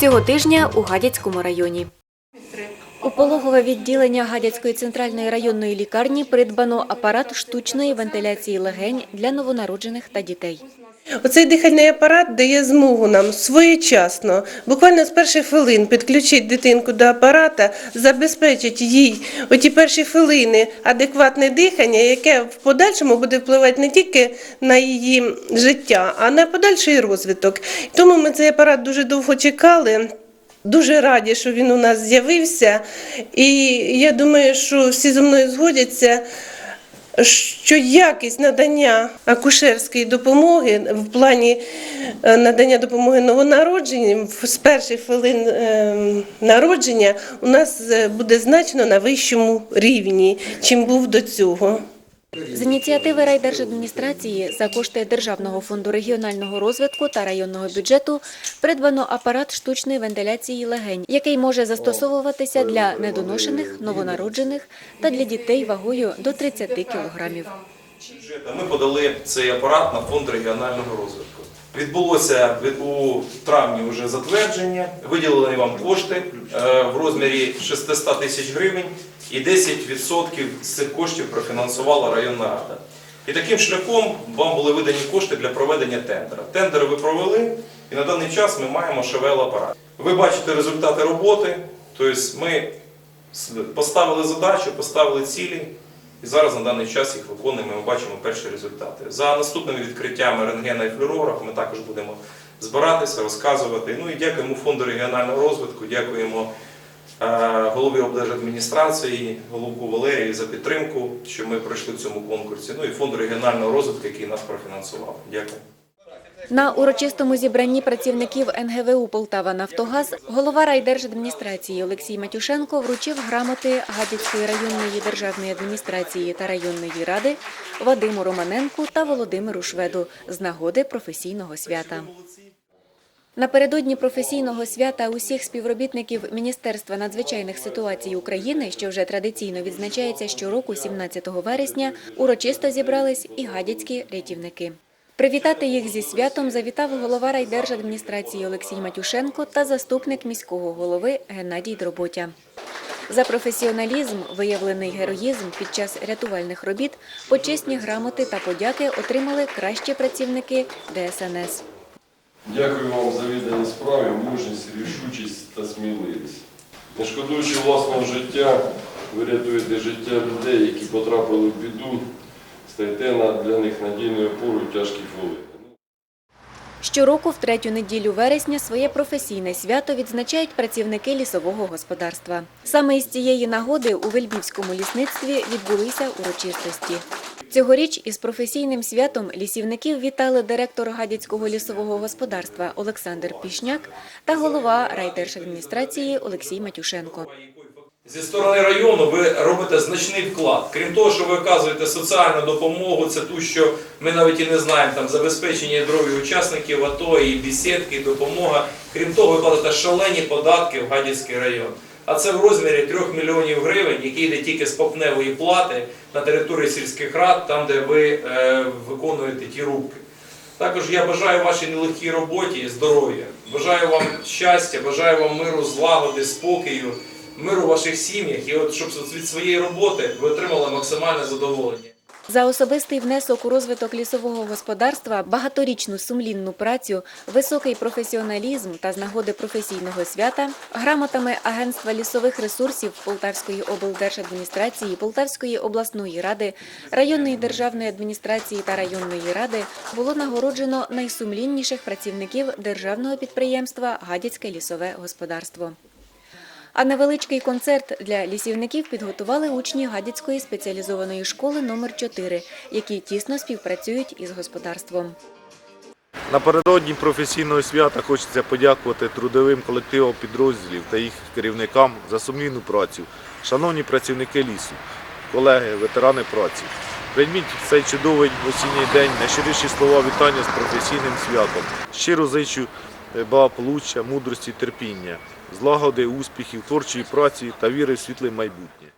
Цього тижня у Гадяцькому районі. У пологове відділення Гадяцької центральної районної лікарні придбано апарат штучної вентиляції легень для новонароджених та дітей. Оцей дихальний апарат дає змогу нам своєчасно, буквально з перших хвилин підключити дитинку до апарата, забезпечити їй оті перші хвилини адекватне дихання, яке в подальшому буде впливати не тільки на її життя, а на подальший розвиток. Тому ми цей апарат дуже довго чекали. Дуже раді, що він у нас з'явився, і я думаю, що всі зі мною згодяться що якість надання акушерської допомоги в плані е, надання допомоги новонародженим з перших хвилин е, народження у нас е, буде значно на вищому рівні, чим був до цього. З ініціативи райдержадміністрації за кошти Державного фонду регіонального розвитку та районного бюджету придбано апарат штучної вентиляції легень, який може застосовуватися для недоношених, новонароджених та для дітей вагою до 30 кілограмів. ми подали цей апарат на фонд регіонального розвитку. Відбулося у травні вже затвердження, виділені вам кошти е, в розмірі 600 тисяч гривень і 10% з цих коштів профінансувала районна рада. І таким шляхом вам були видані кошти для проведення тендера. Тендери ви провели, і на даний час ми маємо ШВЛ апарат. Ви бачите результати роботи, тобто ми поставили задачу, поставили цілі, і зараз на даний час їх виконуємо, ми бачимо перші результати. За наступними відкриттями рентгена і флюорографа ми також будемо збиратися, розказувати. Ну і дякуємо фонду регіонального розвитку, дякуємо е, голові облдержадміністрації, головку Валерії за підтримку, що ми пройшли в цьому конкурсі. Ну і фонду регіонального розвитку, який нас профінансував. Дякую. На урочистому зібранні працівників НГВУ Полтава Нафтогаз голова райдержадміністрації Олексій Матюшенко вручив грамоти Гадяцької районної державної адміністрації та районної ради Вадиму Романенку та Володимиру Шведу з нагоди професійного свята. Напередодні професійного свята усіх співробітників Міністерства надзвичайних ситуацій України, що вже традиційно відзначається щороку, 17 вересня, урочисто зібрались і гадяцькі рятівники. Привітати їх зі святом завітав голова райдержадміністрації Олексій Матюшенко та заступник міського голови Геннадій Дроботя. За професіоналізм, виявлений героїзм під час рятувальних робіт, почесні грамоти та подяки отримали кращі працівники ДСНС. Дякую вам за віддані справі, мужність, рішучість та сміливість. Не шкодуючи власного життя, ви рятуєте життя людей, які потрапили в біду, стаєте на- для них надійною опорою тяжкі хвилини. Щороку в третю неділю вересня своє професійне свято відзначають працівники лісового господарства. Саме із цієї нагоди у Вельбівському лісництві відбулися урочистості. Цьогоріч із професійним святом лісівників вітали директор Гадяцького лісового господарства Олександр Пішняк та голова райдержадміністрації Олексій Матюшенко. Зі сторони району ви робите значний вклад. Крім того, що ви оказуєте соціальну допомогу, це ту, що ми навіть і не знаємо, там забезпечення здоров'я учасників АТО, і бесідки, і допомога. Крім того, ви платите шалені податки в Гадяцький район. А це в розмірі 3 мільйонів гривень, які йде тільки з попневої плати на території сільських рад, там, де ви е, виконуєте ті рубки. Також я бажаю вашій нелегкій роботі здоров'я. Бажаю вам щастя, бажаю вам миру, злагоди, спокою, миру в ваших сім'ях. І от щоб від своєї роботи ви отримали максимальне задоволення. За особистий внесок у розвиток лісового господарства, багаторічну сумлінну працю, високий професіоналізм та з нагоди професійного свята грамотами Агентства лісових ресурсів Полтавської облдержадміністрації, Полтавської обласної ради, районної державної адміністрації та районної ради було нагороджено найсумлінніших працівників державного підприємства Гадяцьке лісове господарство. А невеличкий концерт для лісівників підготували учні Гадяцької спеціалізованої школи номер 4 які тісно співпрацюють із господарством. Напередодні професійного свята хочеться подякувати трудовим колективам підрозділів та їх керівникам за сумлінну працю. Шановні працівники лісу, колеги, ветерани праці, прийміть цей чудовий осінній день найщиріші слова вітання з професійним святом. Щиро зичу благополуччя, мудрості, терпіння, злагоди, успіхів, творчої праці та віри в світле майбутнє.